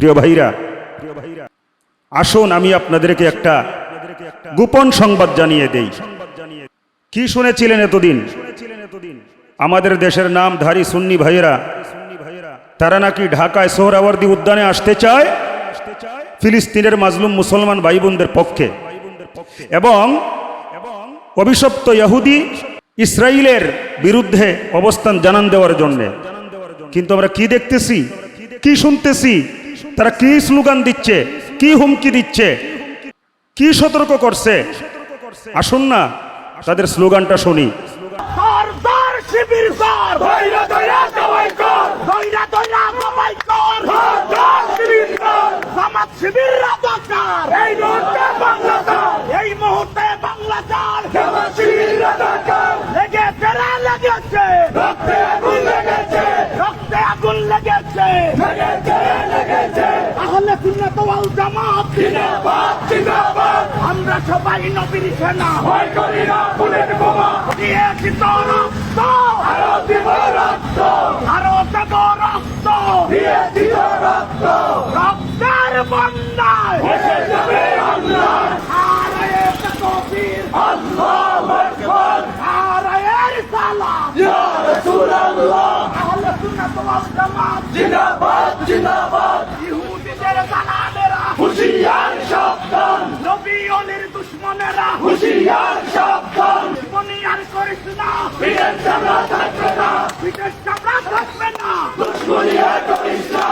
প্রিয় ভাইরা আসুন আমি আপনাদেরকে একটা গোপন সংবাদ জানিয়ে দেই। কি শুনেছিলেন এতদিন? আমাদের দেশের নাম ধারী সুন্নি ভাইয়েরা, তারা নাকি ঢাকায় সোহরাওয়ার্দী উদ্যানে আসতে চায়? ফিলিস্তিনের মাজলুম মুসলমান ভাই বোনদের পক্ষে। এবং অভিশপ্ত ইহুদি ইসরায়েলের বিরুদ্ধে অবস্থান জানান দেওয়ার জন্যে। কিন্তু আমরা কি দেখতেছি? কি শুনতেছি? তারা কি স্লোগান দিচ্ছে? কি হুমকি দিচ্ছে? কি সতর্ক করছে? আসুন না, তাদের স্লোগানটা শুনি। এই মুহূর্তে লেগেছে! রক্তে আগুন লেগেছে! লেগেছে তাহলে সুন্নাত ওয়াল জামাত জিন্দাবাদ জিন্দাবাদ আমরা সবাই নবীর সেনা। ভয় করি না বুলেট বোমা। দিয়েছি তো রক্ত। আরও দিব রক্ত। আরও দেব রক্ত। দিয়েছি তো রক্ত। রক্তের বন্যায়। এসে যাবে অন্যায় হারায়ে তকবীর আল্লাহু আকবার হারায়ে সালাম ইয়া রাসূলুল্লাহ। আহলে সুন্নাত ওয়াল জামাত। জিন্দাবাদ জিন্দাবাদ। দুশ্মনেরা হুশিয়ার সাবধান দুনিয়ার করিস না। পিঠের চামড়া থাকবে না। পিঠের চামড়া থাকবে না। দুশ্মনী আর করিস না।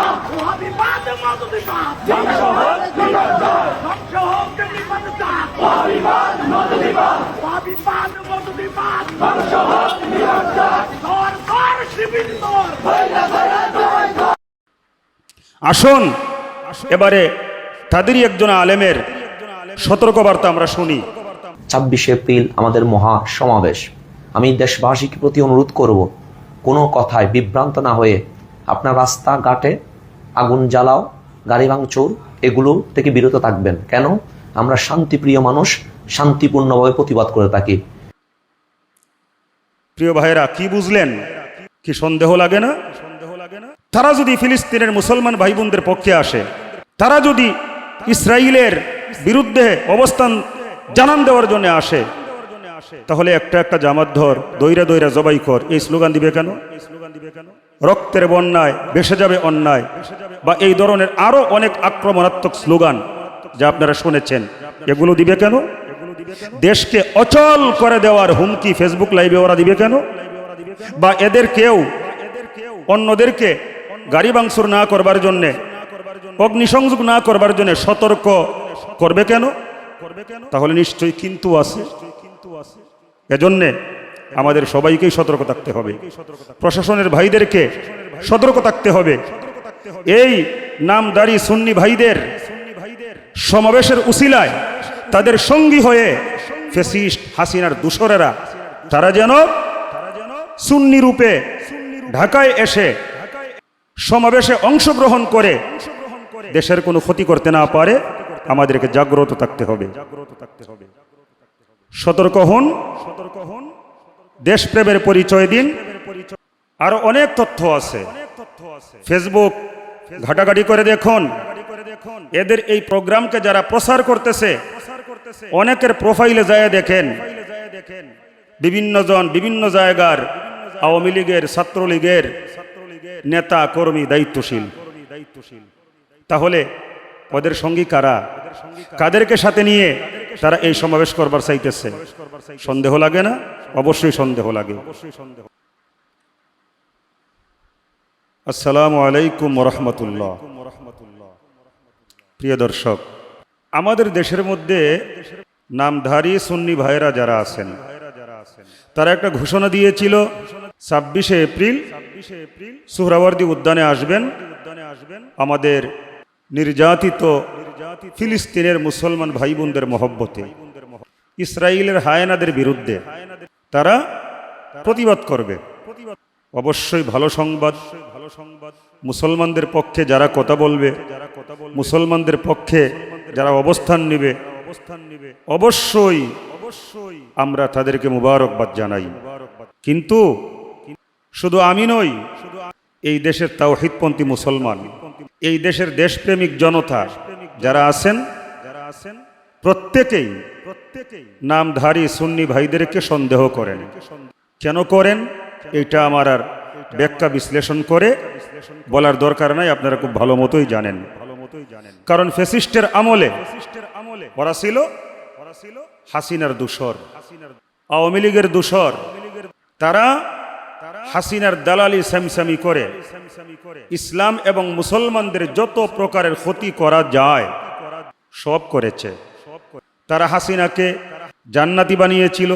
ধ্বংস হোক ধ্বংস হোক ধ্বংস হোক শিবির তোর। ভয়লা ভয়লা আসুন এবারে তাদেরই একজন আলেমের সতর্কবার্তা আমরা শুনি। ছাব্বিশে এপ্রিল আমাদের মহা সমাবেশ। আমি দেশবাসীকে প্রতি অনুরোধ করব কোনো কথায় বিভ্রান্ত না হয়ে আপনার রাস্তাঘাটে আগুন জ্বালাও গাড়ি ভাঙচুর এগুলো থেকে বিরত থাকবেন। কেন? আমরা শান্তিপ্রিয় মানুষ শান্তিপূর্ণভাবে প্রতিবাদ করে থাকি। প্রিয় ভাইরা কি বুঝলেন? কি সন্দেহ লাগে না? সন্দেহ লাগে না তারা যদি ফিলিস্তিনের মুসলমান ভাই বোনদের পক্ষে আসে তারা যদি ইসরায়েলের বিরুদ্ধে অবস্থান জানান দেওয়ার জন্য আসে। তাহলে একটা একটা জামাত ধর দৈরা দৈরা জবাই কর। এই স্লোগান দিবে কেন? রক্তের বন্যায় বেসে যাবে অন্যায় বা এই ধরনের আরও অনেক আক্রমণাত্মক স্লোগান যা আপনারা শুনেছেন। এগুলো দিবে কেন? দেশকে অচল করে দেওয়ার হুমকি ফেসবুক লাইভে ওরা দিবে কেন? বা এদের কেউ অন্যদেরকে গাড়ি বাংসুর না করবার জন্যে, অগ্নিসংযোগ না করবার জন্য সতর্ক করবে কেন? করবে কেন তাহলে নিশ্চয়ই কিন্তু আছে। এজন্যে আমাদের সবাইকেই সতর্ক থাকতে হবে। প্রশাসনের ভাইদেরকে সতর্ক থাকতে হবে। এই নামদারি সুন্নি ভাইদের সমাবেশের উসিলায় তাদের সঙ্গী হয়ে ফেসিস্ট হাসিনার দূষরেরা তারা যেন সুন্নি রূপে ঢাকায় এসে সমাবেশে অংশগ্রহণ করে দেশের কোনো ক্ষতি করতে না পারে। আমাদেরকে জাগ্রত থাকতে হবে। সতর্ক হন সতর্ক হন দেশপ্রেমের পরিচয় দিন। আরও অনেক তথ্য আছে। ফেসবুক, ঘাটাঘাটি করে দেখুন। এদের এই প্রোগ্রামকে যারা প্রসার করতেছে, অনেকের প্রোফাইলে যায় দেখেন। বিভিন্ন জন, বিভিন্ন জায়গার আওয়ামী লীগের ছাত্রলীগের নেতা, কর্মী, দায়িত্বশীল। তাহলে ওদের সঙ্গী কারা? কাদেরকে সাথে নিয়ে তারা এই সমাবেশ করবার চাইতেছে? সন্দেহ লাগে না? অবশ্যই সন্দেহ লাগে। আসসালামু আলাইকুম রহমতুল্লাহ প্রিয় দর্শক, আমাদের দেশের মধ্যে নামধারী সুন্নি ভাইরা যারা আছেন, তারা একটা ঘোষণা দিয়েছিল, ছাব্বিশে এপ্রিল সুহরাওয়ার্দী উদ্যানে আসবেন, আমাদের নির্যাতিত ফিলিস্তিনের মুসলমান ভাই বোনদের মহব্বতে। ইসরায়েলের হায়নাদের বিরুদ্ধে তারা প্রতিবাদ করবে। অবশ্যই ভালো সংবাদ। ভালো সংবাদ মুসলমানদের পক্ষে যারা কথা বলবে যারা কথা মুসলমানদের পক্ষে যারা অবস্থান নেবে অবস্থান নেবে অবশ্যই অবশ্যই আমরা তাদেরকে মুবারকবাদ জানাই। কিন্তু শুধু আমি নই শুধু এই দেশের তাওহিদপন্থী মুসলমান এই দেশের দেশপ্রেমিক জনতা যারা আছেন যারা আছেন প্রত্যেকেই প্রত্যেকেই নামধারী সুন্নি ভাইদেরকে সন্দেহ করেন। কেন করেন? এটা আমার আর ব্যাখ্যা বিশ্লেষণ করে বলার দরকার নাই, আপনারা খুব ভালো মতোই জানেন। ভালো মতোই জানেন কারণ ফেসিস্টের আমলে ফেসিস্টের আমলে ওরা ছিল ওরা ছিল হাসিনার দূষর, আওয়ামী লীগের দূষর। তারা হাসিনার দালালি স্যামসামি করে। ইসলাম এবং মুসলমানদের যত প্রকারের ক্ষতি করা যায়, সব করেছে। তারা হাসিনাকে জান্নাতি বানিয়েছিল।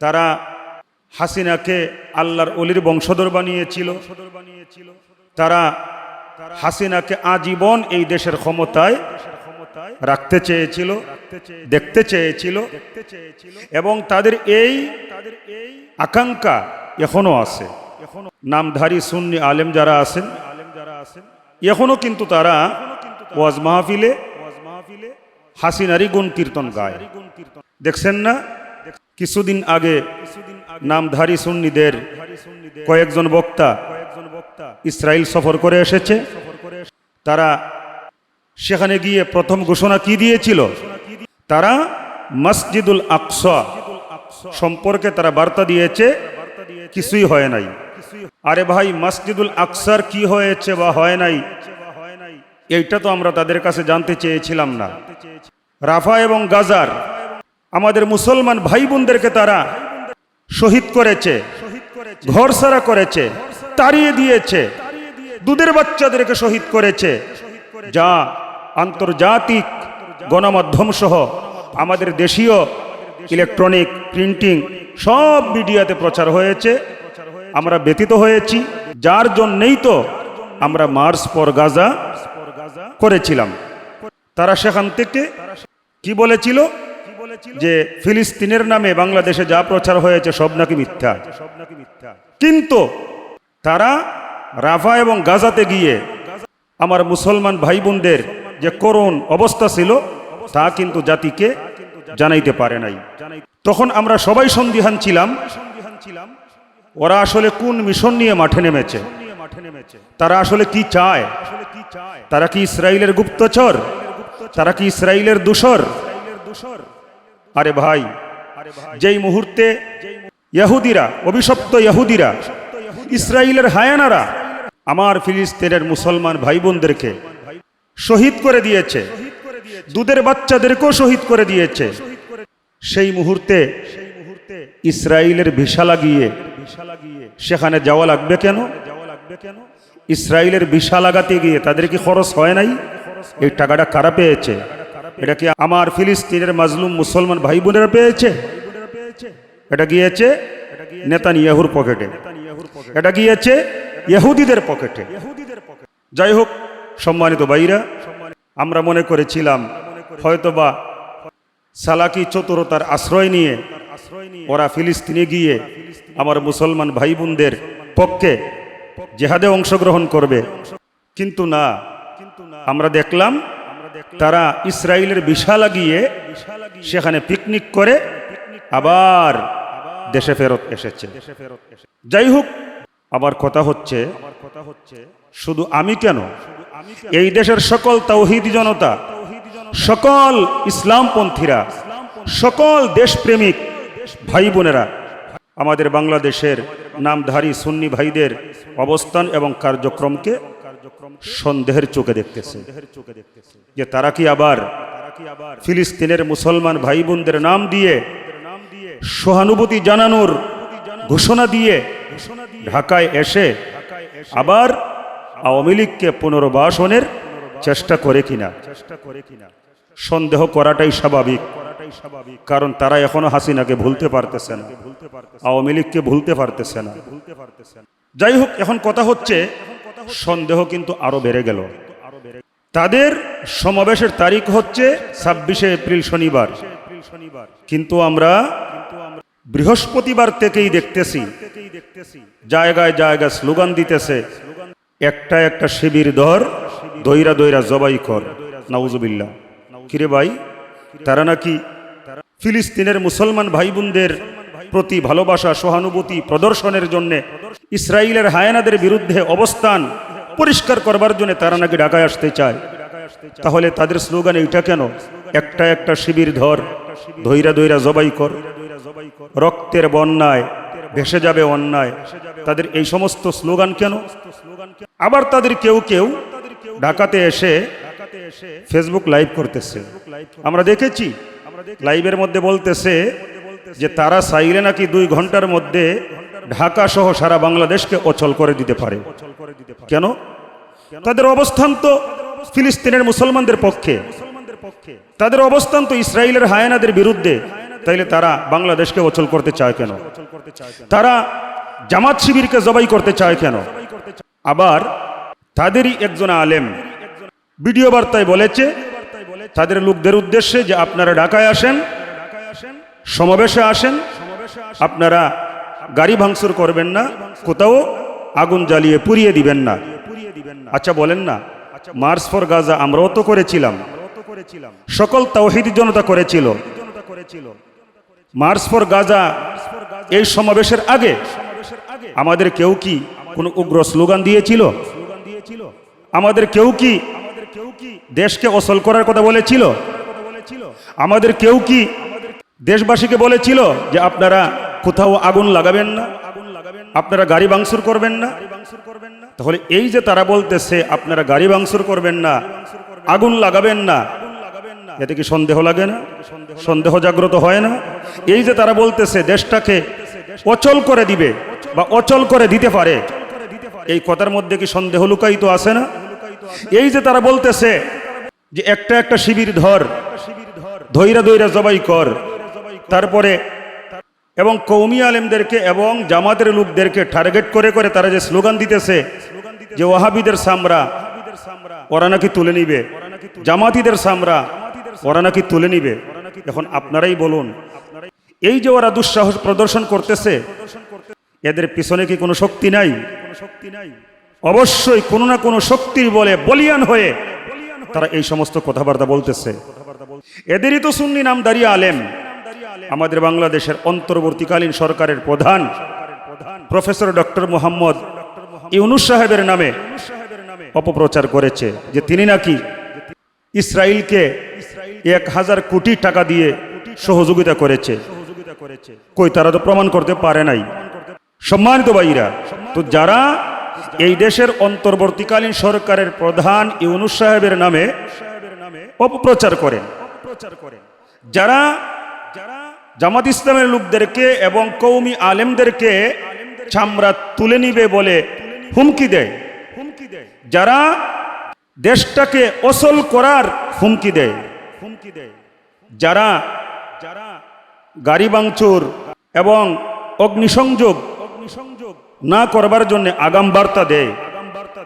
তারা হাসিনাকে আল্লাহর অলির বংশধর বানিয়েছিল। তারা হাসিনাকে আজীবন এই দেশের ক্ষমতায় রাখতে চেয়েছিল, দেখতে চেয়েছিল এবং তাদের এই আকাঙ্ক্ষা এখনও আছে। নামধারী সুন্নি আলেম যারা আছেন আলেম যারা আছেন এখনও কিন্তু তারা ওয়াজ মাহফিলে হাসিনারি গুণ কীর্তন গায়। দেখছেন না? কিছুদিন আগে নামধারী সুন্নিদের কয়েকজন বক্তা ইসরায়েল সফর করে এসেছে। তারা সেখানে গিয়ে প্রথম ঘোষণা কি দিয়েছিল? তারা মসজিদুল আকসা সম্পর্কে তারা বার্তা দিয়েছে। কিছুই হয় নাই। আরে ভাই, মসজিদুল আকসার কি হয়েছে বা হয় নাই, এইটা তো আমরা তাদের কাছে জানতে চেয়েছিলাম না। রাফা এবং গাজার আমাদের মুসলমান ভাই বোনদেরকে তারা শহীদ করেছে ঘর সারা করেছে, তাড়িয়ে দিয়েছে, দুধের বাচ্চাদেরকে শহীদ করেছে, যা আন্তর্জাতিক গণমাধ্যম সহ আমাদের দেশীয় ইলেকট্রনিক প্রিন্টিং সব মিডিয়াতে প্রচার হয়েছে। আমরা ব্যতীত হয়েছি। যার জন্যেই তো আমরা মার্চ পর গাজা করেছিলাম। তারা সেখান থেকে কি বলেছিল? যে ফিলিস্তিনের নামে বাংলাদেশে যা প্রচার হয়েছে সব নাকি মিথ্যা। কিন্তু তারা রাফা এবং গাজাতে গিয়ে আমার মুসলমান ভাই বোনদের যে করুণ অবস্থা ছিল, তা কিন্তু জাতিকে জানাইতে পারে নাই। তখন আমরা সবাই সন্দিহান ছিলাম। ওরা আসলে কোন মিশন নিয়ে মাঠে নেমেছে? তারা আসলে কি চায়? তারা কি ইসরায়েলের গুপ্তচর? তারা কি ইসরায়েলের দূষর? আরে ভাই, যেই মুহূর্তে ইহুদিরা, অভিশপ্ত ইহুদিরা ইসরায়েলের হায়ানারা আমার ফিলিস্তিনের মুসলমান ভাই বোনদেরকে শহীদ করে দিয়েছে। দুধের বাচ্চাদেরকেও শহীদ করে দিয়েছে। সেই মুহূর্তে ইসরায়েলের ভিসা লাগিয়ে সেখানে যাওয়া লাগবে কেন? ইসরায়েলের ভিসা লাগাতে গিয়ে তাদের কি খরচ হয় নাই? এই টাকাটা কারা পেয়েছে? এটা কি আমার ফিলিস্তিনের মাজলুম মুসলমান ভাই বোনেরা পেয়েছে? এটা গিয়েছে নেতানিয়াহুর পকেটে। এটা গিয়েছে ইহুদিদের পকেটে। যাই হোক, সম্মানিত ভাইরা, আমরা মনে করেছিলাম হয়তোবা সালাকি চতুরতার আশ্রয় নিয়ে ওরা ফিলিস্তিনে গিয়ে আমার মুসলমান ভাই বোনদের পক্ষে জেহাদে অংশগ্রহণ করবে। কিন্তু না আমরা দেখলাম তারা ইসরায়েলের বিশা লাগিয়ে সেখানে পিকনিক করে আবার দেশে ফেরত এসেছে। যাই হোক আবার কথা হচ্ছে শুধু আমি কেন? এই দেশের সকল তৌহিদ জনতা সকল ইসলামপন্থীরা, সকল দেশপ্রেমিক ভাই বোনেরা আমাদের বাংলাদেশের নামধারী সুন্নি ভাইদের অবস্থান এবং কার্যক্রমকে সন্দেহের চোখে দেখতেছে। যে তারা কি আবার ফিলিস্তিনের মুসলমান ভাই বোনদের নাম দিয়ে সহানুভূতি জানানোর ঘোষণা দিয়ে ঢাকায় এসে আবার আওয়ামী লীগকে পুনর্বাসনের চেষ্টা করে কিনা? চেষ্টা করে কিনা? সন্দেহ করাটাই স্বাভাবিক। কারণ তারা এখনও হাসিনাকে ভুলতে পারতেছে না আওয়ামী লীগকে ভুলতে পারতেছে না যাই হোক এখন কথা হচ্ছে সন্দেহ কিন্তু আরও বেড়ে গেল। তাদের সমাবেশের তারিখ হচ্ছে ছাব্বিশে এপ্রিল শনিবার। কিন্তু আমরা বৃহস্পতিবার থেকেই দেখতেছি জায়গায় জায়গায় স্লোগান দিতেছে একটা একটা শিবির ধর দইরা দইরা জবাই কর। নাউজুবিল্লা কিরে ভাই, তারা নাকি ফিলিস্তিনের মুসলমান ভাই বোনদের প্রতি ভালোবাসা, সহানুভূতি প্রদর্শনের জন্য ইসরায়েলের হায়ানাদের বিরুদ্ধে অবস্থান পরিষ্কার করবার জন্য তারা নাকি ঢাকায় আসতে চায়। তাহলে তাদের স্লোগান এইটা কেন? একটা একটা শিবির ধর ধৈরা ধৈরা জবাই কর। রক্তের বন্যায়, ভেসে যাবে অন্যায়। তাদের এই সমস্ত স্লোগান কেন? আবার তাদের কেউ কেউ ঢাকাতে এসে ফেসবুক লাইভ করতেছে। আমরা দেখেছি লাইভের মধ্যে বলতেছে যে তারা চাইলে নাকি দুই ঘণ্টার মধ্যে ঢাকা সহ সারা বাংলাদেশকে অচল করে দিতে পারে। কেন? তাদের অবস্থান তো ফিলিস্তিনের মুসলমানদের পক্ষে। তাদের অবস্থান তো ইসরায়েলের হায়ানাদের বিরুদ্ধে। তাইলে তারা বাংলাদেশকে অচল করতে চায় কেন? তারা জামাত শিবিরকে জবাই করতে চায় কেন? আবার তাদেরই একজন আলেম। ভিডিও বার্তায় বলেছে, তাদের লোকদের উদ্দেশ্যে যে আপনারা ঢাকায় আসেন, সমাবেশে আসেন, আপনারা গাড়ি ভাঙচুর করবেন না, কোথাও আগুন জ্বালিয়ে পুড়িয়ে দিবেন না। আচ্ছা বলেন না মার্চ ফর গাজা আমরাও তো করেছিলাম। সকল তাওহিদি জনতা করেছিল। মার্চ ফর গাজা এই সমাবেশের আগে আমাদের কেউ কি কোনো উগ্র স্লোগান দিয়েছিল? আমাদের কেউ কি দেশকে অসল করার কথা বলেছিল? আমাদের কেউ কি দেশবাসীকে বলেছিল যে আপনারা কোথাও আগুন লাগাবেন না? আপনারা গাড়ি বাংসুর করবেন না? তাহলে এই যে তারা বলতেছে, আপনারা গাড়ি বাংসুর করবেন না, আগুন লাগাবেন না, এতে কি সন্দেহ লাগে না? সন্দেহ জাগ্রত হয় না? এই যে তারা বলতেছে, দেশটাকে অচল করে দিবে বা অচল করে দিতে পারে এই কথার মধ্যে কি সন্দেহ লুকায়িত আছে না? এই যে তারা বলতেছে যে একটা একটা শিবির ধর, ধৈরা ধৈরা জবাই কর। তারপরে এবং কৌমি আলেমদেরকে এবং জামাতের লোকদেরকে টার্গেট করে করে তারা যে স্লোগান দিতেছে যে ওয়াহাবিদের সামরা, ওরা নাকি তুলে নিবে। জামাতিদের সামরা, ওরা নাকি তুলে নিবে। এখন আপনারাই বলুন, এই যে ওরা দুঃসাহস প্রদর্শন করতেছে এদের পিছনে কি কোনো শক্তি নাই? শক্তি নাই অবশ্যই কোনো না কোনো শক্তির বলে বলিয়ান হয়ে তারা এই সমস্ত কথাবার্তা বলতেছে। এদেরই তো সুন্নি নামদারি আলেম। আমাদের বাংলাদেশের অন্তর্বর্তীকালীন সরকারের প্রধান প্রফেসর ডক্টর মোহাম্মদ ইউনুস সাহেবের নামে অপপ্রচার করেছে যে তিনি নাকি ইসরায়েলকে এক হাজার কোটি টাকা দিয়ে সহযোগিতা করেছে। কই তারা তো প্রমাণ করতে পারে নাই। সম্মানিত ভাইরা, তো যারা এই দেশের অন্তর্বর্তীকালীন সরকারের প্রধান ইউনুস সাহেবের নামে অপপ্রচার করেন, যারা যারা জামাত ইসলামের লোকদেরকে এবং কৌমি আলেমদেরকে চামড়া তুলে নিবে বলে হুমকি দেয় হুমকি দেয় যারা দেশটাকে অসল করার হুমকি দেয় হুমকি দেয় যারা যারা গাড়ি ভাঙচুর এবং অগ্নিসংযোগ না করবার জন্য আগাম বার্তা দেয়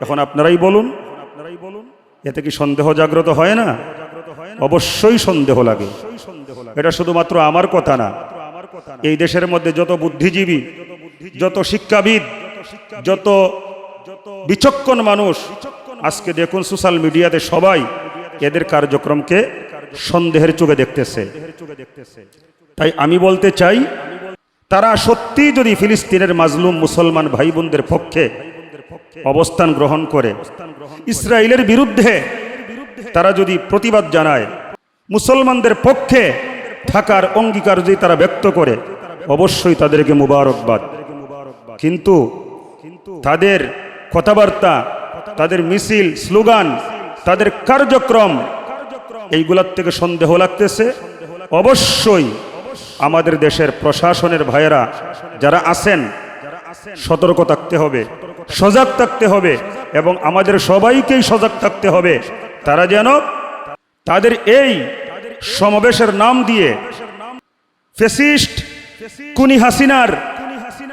এখন আপনারাই বলুন আপনারাই বলুন, এতে কি সন্দেহ জাগ্রত হয় না? অবশ্যই সন্দেহ লাগে। এটা শুধুমাত্র আমার কথা না। এই দেশের মধ্যে যত বুদ্ধিজীবী, যত শিক্ষাবিদ, যত বিচক্ষণ মানুষ, আজকে দেখুন সোশ্যাল মিডিয়াতে সবাই এদের কার্যক্রমকে সন্দেহের চোখে দেখতেছে। তাই আমি বলতে চাই তারা সত্যি যদি ফিলিস্তিনের মাজলুম মুসলমান ভাই বোনদের পক্ষে অবস্থান গ্রহণ করে, ইসরায়েলের বিরুদ্ধে তারা যদি প্রতিবাদ জানায়, মুসলমানদের পক্ষে থাকার অঙ্গীকার যদি তারা ব্যক্ত করে, অবশ্যই তাদেরকে মুবারকবাদ। কিন্তু তাদের কথাবার্তা, তাদের মিছিল, স্লোগান, তাদের কার্যক্রম, এইগুলার থেকে সন্দেহ লাগতেছে। অবশ্যই আমাদের দেশের প্রশাসনের ভাইয়েরা যারা আছেন, সতর্ক থাকতে হবে, সজাগ থাকতে হবে এবং আমাদের সবাইকেই সজাগ থাকতে হবে। তারা যেন তাদের এই সমাবেশের নাম দিয়ে ফেসিস্ট কুনি হাসিনার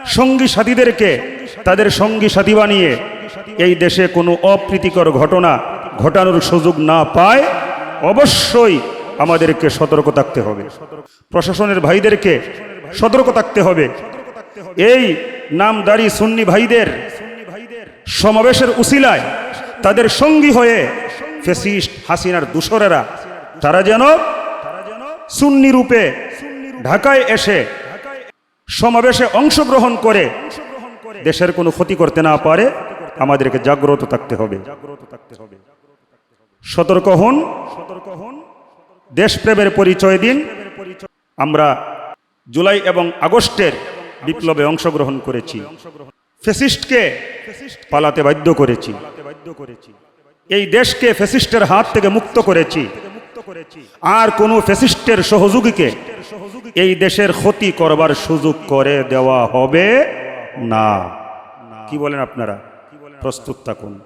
সঙ্গী সাথীদেরকে তাদের সঙ্গী সাথী বানিয়ে এই দেশে কোনো অপ্রীতিকর ঘটনা ঘটানোর সুযোগ না পায়, অবশ্যই আমাদেরকে সতর্ক থাকতে হবে। প্রশাসনের ভাইদেরকে সতর্ক থাকতে হবে। এই নামদারি সুন্নি ভাইদের সমাবেশের উসিলায় তাদের সঙ্গী হয়ে ফেসিস্ট হাসিনার দূষরেরা তারা যেন সুন্নি রূপে ঢাকায় এসে সমাবেশে অংশগ্রহণ করে দেশের কোনো ক্ষতি করতে না পারে, আমাদেরকে জাগ্রত থাকতে হবে। জাগ্রত থাকতে হবে সতর্ক হন সতর্ক হন। দেশপ্রেমের পরিচয় দিন। আমরা জুলাই এবং আগস্টের বিপ্লবে অংশগ্রহণ করেছি। ফেসিস্টকে পালাতে বাধ্য করেছি। এই দেশকে ফেসিস্টের হাত থেকে মুক্ত করেছি। আর কোনো ফেসিস্টের সহযোগীকে এই দেশের ক্ষতি করবার সুযোগ করে দেওয়া হবে না। কি বলেন আপনারা? প্রস্তুত থাকুন।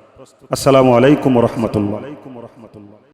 আসসালামু আলাইকুম রহমতুল্লাহ।